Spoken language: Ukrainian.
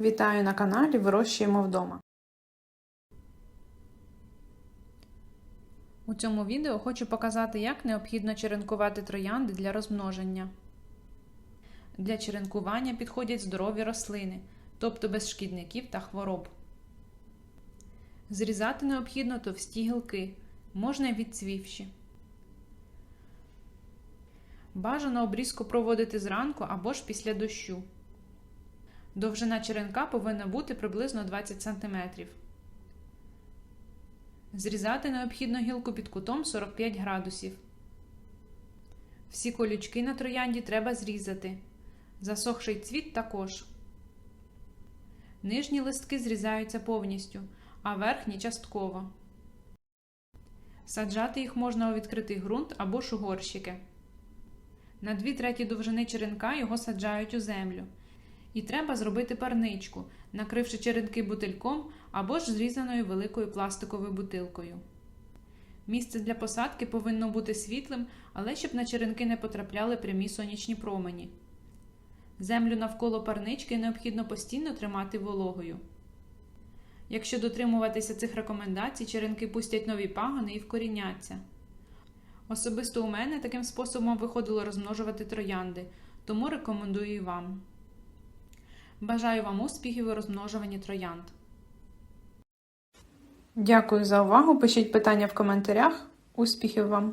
Вітаю на каналі Вирощуємо вдома. У цьому відео хочу показати, як необхідно черенкувати троянди для розмноження. Для черенкування підходять здорові рослини, тобто без шкідників та хвороб. Зрізати необхідно товсті гілки, можна й відцвівші. Бажано обрізку проводити зранку або ж після дощу. Довжина черенка повинна бути приблизно 20 см. Зрізати необхідно гілку під кутом 45 градусів. Всі колючки на троянді треба зрізати. Засохший цвіт також. Нижні листки зрізаються повністю, а верхні частково. Саджати їх можна у відкритий ґрунт або у. На 2 треті довжини черенка його саджають у землю. І треба зробити парничку, накривши черенки бутильком або ж зрізаною великою пластиковою бутилкою. Місце для посадки повинно бути світлим, але щоб на черенки не потрапляли прямі сонячні промені. Землю навколо парнички необхідно постійно тримати вологою. Якщо дотримуватися цих рекомендацій, черенки пустять нові пагони і вкоріняться. Особисто у мене таким способом виходило розмножувати троянди, тому рекомендую і вам. Бажаю вам успіхів у розмножуванні троянд. Дякую за увагу. Пишіть питання в коментарях. Успіхів вам!